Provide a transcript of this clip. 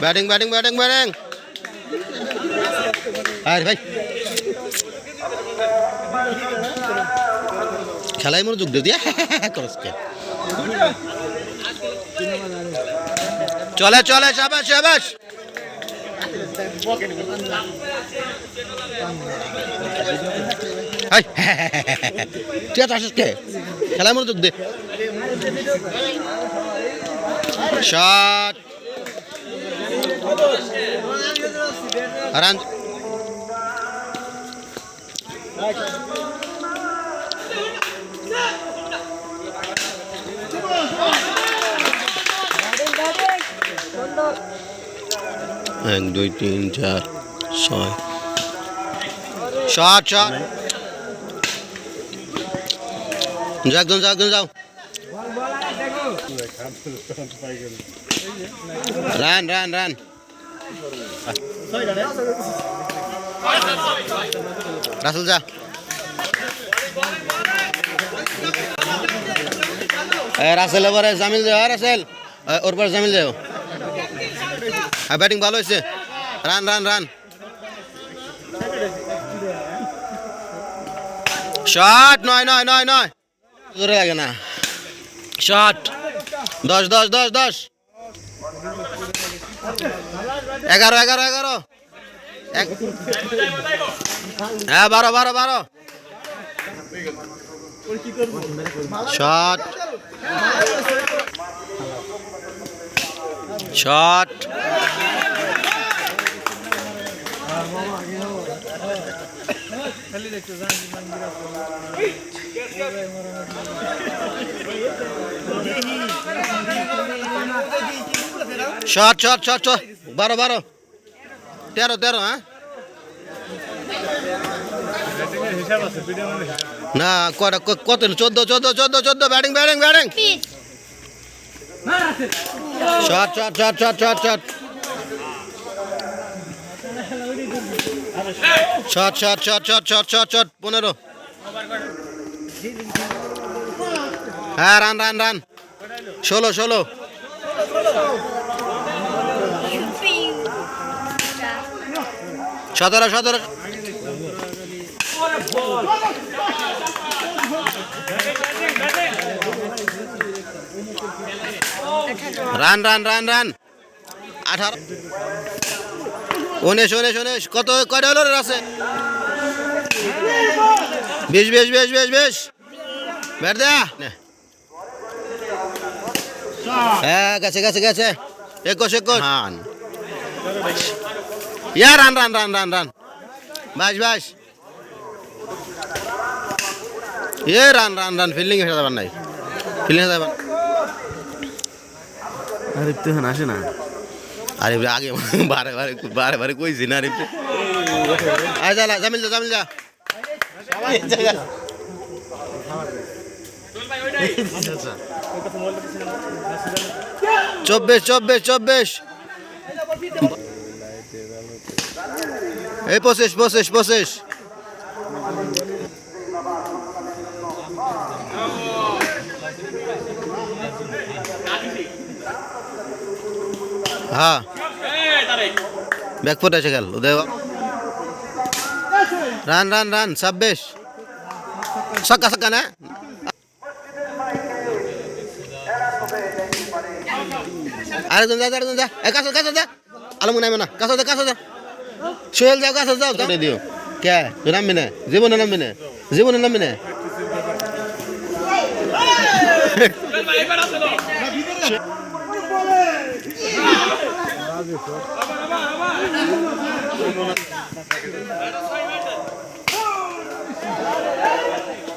Batting batting batting batting. আরে ভাই। খেলায় মনোযোগ দে দিয়া। চলে চলে শাবাশ শাবাশ হাই ঠিক আছে আসিস কে? খেলায় মনোযোগ দে। শট রান এক, দুই, তিন, চার, ছয়। শট শট যাও একদম যাও একদম যাও। Run run run. রাসেল যা। রাসেল এবারে জামিল হ্যাঁ, রাসেল। ওর পর জামিল যাও হ্যাঁ ব্যাটিং ভালো হয়েছে। Run run run. শট নয় নয় নয় নয়। জোরে লাগে না। শট। দশ দশ দশ দশ। এগারো এগারো এগারো। হ্যাঁ বারো বারো বারো। Shot. Shot. Shot shot shot shot. বারো বারো। তেরো তেরো হ্যাঁ? না কটা কত চোদ্দ চোদ্দ চোদ্দ চোদ্দ। Batting batting batting. Shot shot shot shot shot shot. Shot shot shot shot shot shot shot পনেরো হ্যাঁ রান রান রান ষোলো ষোলো সতেরো সতেরো রান রান রান রান আঠারো উনিশ উনিশ উনিশ। কত কয়টা হলো আছে? বিশ বিশ বিশ বিশ বিশ। ব্যাট নে। হ্যাঁ গেছে গেছে গেছে। একুশ একুশ। Run. Yeah run run run run run. বাস বাস এ রান রান রান। ফিল্ডিং এসে যাবার নাই। ফিল্ডিং যাবার আরিফ তো আসে না। আরে আগে বারে বারে বারে বারে কইছি না আরে আয় যা, জামিল যা জামিল যা। চব্বিশ চব্বিশ চব্বিশ। এই পঁচিশ পঁচিশ পঁচিশ। হ্যাঁ। ব্যাকফুট এসে গেল, উদয় রান রান রান, ছাব্বিশ। সক্কা সক্কা না। আরেকজন যা আরেকজন যা। এ, কাছে কাছে যা। আলম নামে না কাছে যা কাছে যা। সোহেল যাও, কাছে যাও যাও। দিও কে নামবি না? জীবনে নামবি না? জীবনে নামবি না? Thank you.